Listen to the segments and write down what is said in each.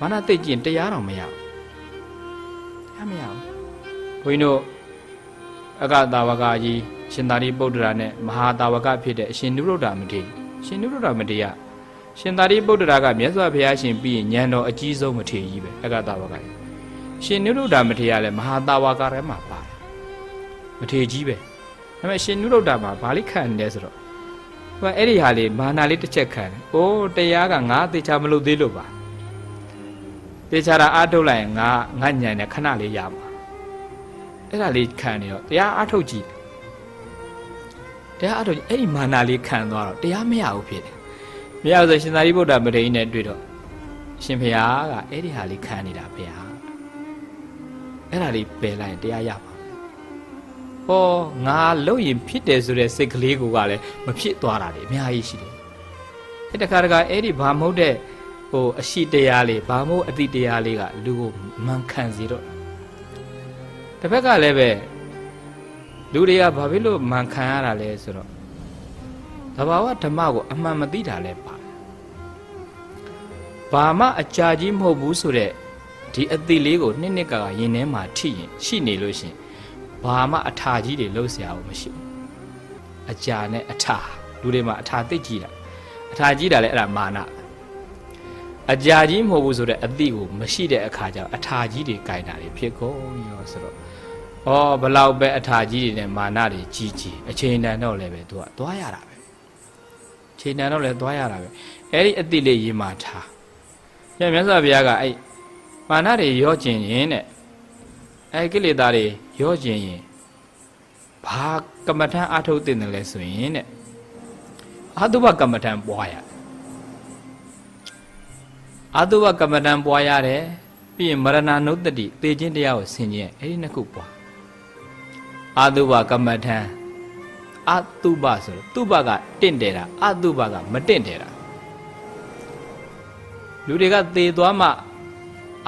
မာနသိကျင်တရားတော်မရဘူးတရားမရဘူးဘုန်းကြီးတို့အကတာဝကကြီးရှင်သာရိပုတ္တရာနဲ့မဟာတာဝကဖြစ်တဲ့အရှင်နုရုဒ္ဓမထေရရှင်နုရုဒ္ဓမထေရရှင်သာရိပုတ္တရာကမြတ်စွာဘုရားရှင်ပြီးရင်ဉာဏ်တော်အကြီးဆုံးမထေရကြီးပဲအကတာဝကကြီးရှင်နုရုဒ္ဓမထေရလည်းမဟာတာဝကထဲမှာပါတယ်မထေရကြီးပဲဒါပေမဲ့ရှင်နုရုဒ္ဓမှာဘာလိခံနေလဲဆိုတော့သူကအဲ့ဒီဟာလေးမာနာလေးတစ်ချက်ခံတယ်။အိုးတရားကငါသေချာမလို့သေးလို့ပါ။ သေချာတာအားထုတ်လိုက်ရင်ငါငါညံနဲ့ခဏလေးရမှာ။အဲ့ဒါလေးခံနေတော့တရားအားထုတ်ကြည့်။တရားအားထုတ်ကြည့်အဲ့ဒီမာနာလေးခံသွားတော့တရားမရဘူးဖြစ်တယ်။မရဘူးဆိုရှင်သာရိပုတ္တမထေရနဲ့တွေ့တော့ရှင်ဖျားကအဲ့ဒီဟာလေးခံနေတာဗျာ။အဲ့ဒါလေးပယ်လိုက်ရင်တရားရမှာ။ဟောငါလို့ရင်ဖြစ်တယ်ဆိုတဲ့စိတ်ကလေးကိုကလည်းမဖြစ်သွားတာလေအများကြီးရှိတယ်။အဲ့တခါတခါအဲ့ဒီဘာမဟုတ်တဲ့ဟိုအရှိတရားလေးဘာမဟုတ်အတိတရားလေးကလူကိုမှန်ခံစေတော့တစ်ဖက်ကလည်းပဲလူတွေကဘာဖြစ်လို့မှန်ခံရတာလဲဆိုတော့သဘာဝဓမ္မကိုအမှန်မသိတာလဲပါဘာမှအကြာကြီးမဟုတ်ဘူးဆိုတဲ့ဒီအတိလေးကိုနှစ်နှစ်ကကရင်ထဲမှာထိရင်ရှိနေလို့ရှရင်ဘာမှအထာကြီးတွေလုံးเสียအောင်မရှိဘူးအကြာနဲ့အထာလူတွေမှာအထာသိကြည့်တာအထာကြီးတာလဲအဲ့ဒါမာန အကြာကြီးမဟုတ်ဘူးဆိုတဲ့အတိကိုမရှိတဲ့အခါကျတော့အထာကြီးတွေကြိုင်တာတွေဖြစ်ကုန်ရောဆိုတော့ဩဘလောက်ပဲအထာကြီးတွေနဲ့မာနတွေကြီးကြီးအချိန်တန်တော့လည်းပဲသူကသွားရတာပဲအချိန်တန်တော့လည်းသွားရတာပဲအဲ့ဒီအတိလေးရေးမှထားညမြတ်စွာဘုရားကအဲ့မာနတွေရောကျင်ရင်တဲ့အဲ့ကိလေသာတွေရောကျင်ရင်ဘာကမ္မထံအထုတ်တင်တယ်လဲဆိုရင်တဲ့အာတုဘကမ္မထံပွားရ အာတုဘကမ္မထံပွားရတယ်ပြီးရင်မရဏနုတ္တိသေခြင်းတရားကိုဆင်ခြင်းအဲ့ဒီနှစ်ခုပွားအာတုဘကမ္မထံအတုဘဆိုတော့တုဘကတင့်တယ်တာအတုဘကမတင့်တယ်တာလူတွေကသေသွားမှ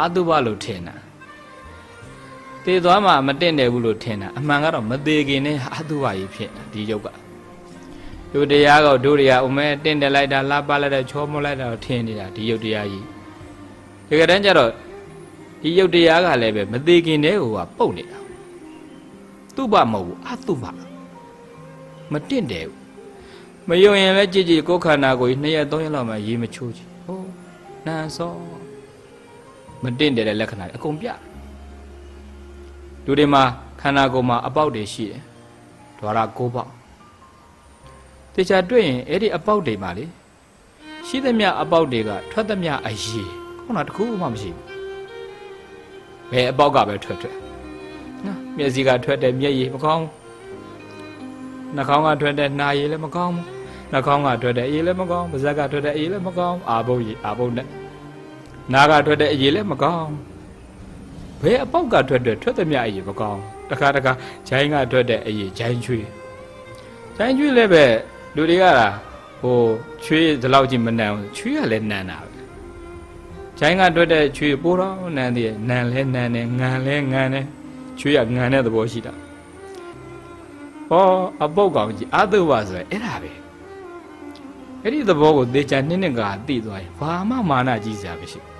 အတုဘလို့ထင်တာသေသွားမှမတင့်တယ်ဘူးလို့ထင်တာအမှန်ကတော့မသေးခင်နဲ့အတုဘကြီးဖြစ်တာဒီယုတ်ကလူတရားကတို့တွေကဥမဲတင့်တယ်လိုက်တာလှပလိုက်တာချောမလိုက်တာကိုထင်နေတာဒီယုတ်တရားကြီး ဒီကတန်းကျတော့ဒီယုတ်တရားကလည်းပဲမသေးခင်တည်းဟိုကပုတ်နေတာတုဘမဟုတ်ဘူးအတုဘမတင့်တယ်ဘူးမယုံရင်လည်းကြည်ကြည်ကိုယ်ခန္ဓာကိုယ်ကြီးနှစ်ရက်သုံးရက်လောက်မှရေမချိုးချင်ဟိုနန်းစောမတင့်တယ်တဲ့လက္ခဏာတွေအကုန်ပြလူတွေမှာခန္ဓာကိုယ်မှာအပေါက်တွေရှိတယ်ဒွါရ၉ပေါက်တေချာတွေ့ရင်အဲ့ဒီအပေါက်တွေမှာလေရှိသမျှအပေါက်တွေကထွက်သမျှအရေးခု နတခုမှမရှိဘူးဘယ်အပေါက်ကပဲထွက်ထွက်နော်မျက်စိကထွက်တယ်မျက်ရည်မကောင်းဘူးနှာခေါင်းကထွက်တဲ့နှာရည်လည်းမကောင်းဘူးနှာခေါင်းကထွက်တဲ့အရည်လည်းမကောင်းပါးစပ်ကထွက်တဲ့အရည်လည်းမကောင်းအာဘုတ်ရည်အာဘုတ်နဲ့နာကထွက်တဲ့အရည်လည်းမကောင်းဘယ်အပေါက်ကထွက်တဲ့ထွက်သမျှအရည်မကောင်းတခါတခါဂျိုင်းကထွက်တဲ့အရည်ဂျိုင်းချွေးဂျိုင်းချွေးလည်းပဲလူတွေကဟိုချွေးဒီလောက်ကြီးမနံဘူးချွေးကလည်းနံတာပဲ ဂျိုင်းကထွက်တဲ့ချွေးပိုးတော့နံသေးတယ်နံလဲနံတယ်ငံလဲငံတယ်ချွေးကငံတဲ့သဘောရှိတာဟောအပုတ်ကောင်ကြီးအတုဝဆိုရယ်အဲ့ဒါပဲအဲ့ဒီသဘောကိုသေချာနှစ်နှစ်ကသိသွားရင်ဘာမှမာနကြီးစရာမရှိဘူး